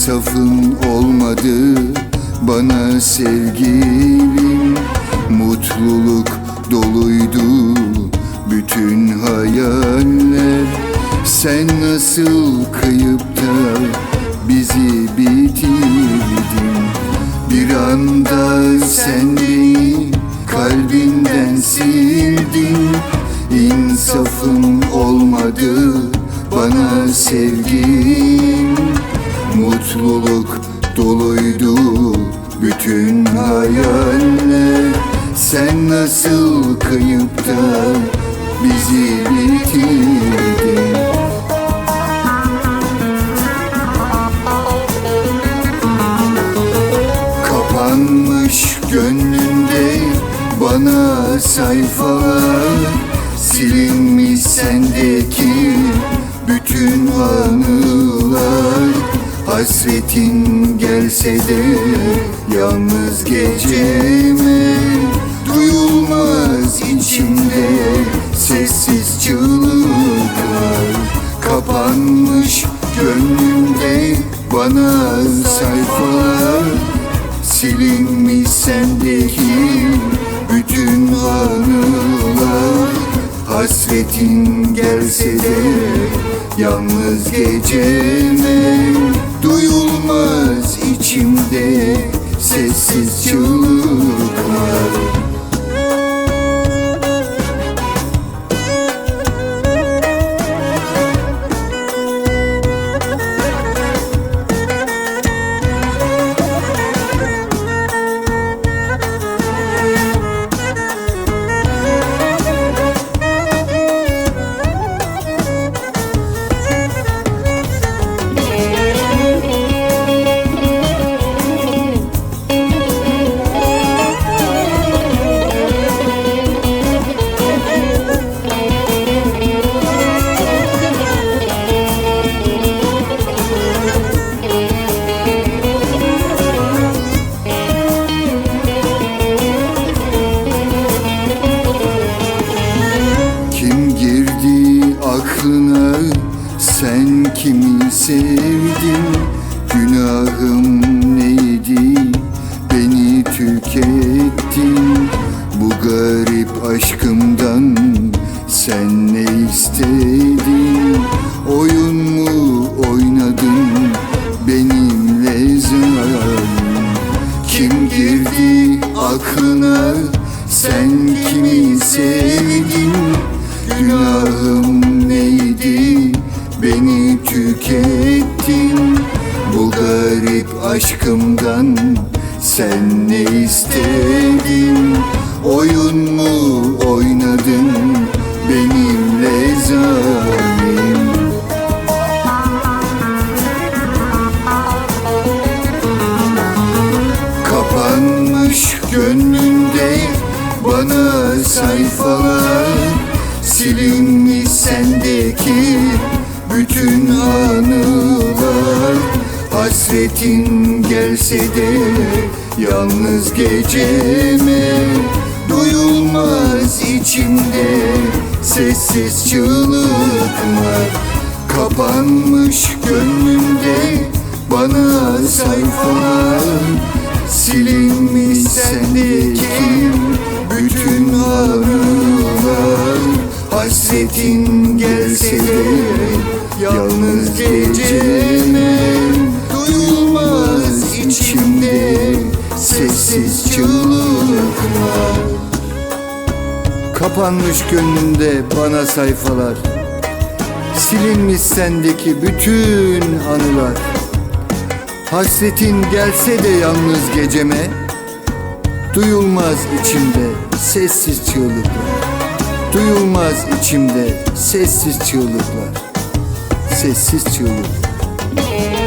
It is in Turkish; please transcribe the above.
İnsafın olmadı. Bana sevgilim Mutluluk doluydu. Bütün hayaller Sen nasıl kıyıp da bizi bitirdin. Bir anda sen beni kalbinden sildin. İnsafın olmadı. Bana sevgim doluydu bütün hayaller. Sen nasıl kıyıp da bizi bitirdin? Kapanmış gönlünde bana sayfalar Silinmiş sendeki bütün anılar Hasretin gelse de yalnız geceme Duyulmaz içimde sessiz çığlıklar. Kapanmış gönlümde bana sayfalar Silinmiş sendeki bütün anılar Hasretin gelse de yalnız geceme Duyulmaz içimde sessiz çığlıklar ne istedin? Oyun mu oynadın? Benimle zalim kim girdi aklına? Sen kimi sevdin? Günahım neydi? Beni tükettin. Bu garip aşkımdan sen ne istedin? Oyun mu oynadın? Benimle zalim Kapanmış gönlünde bana sayfalar Silinmiş sendeki bütün anılar. Hasretin gelse yalnız geceme Duyulmaz içimde sessiz çığlıklar Kapanmış gönlümde. Bana sayfalar Silinmiş sendeki bütün anılar Hasretin gelse de yalnız geceme Duyulmaz içimde. Sessiz çığlıklar Kapanmış gönlümde bana sayfalar. Silinmiş sendeki bütün anılar. Hasretin gelse de yalnız geceme Duyulmaz içimde sessiz çığlıklar. Duyulmaz içimde sessiz çığlıklar Sessiz çığlıklar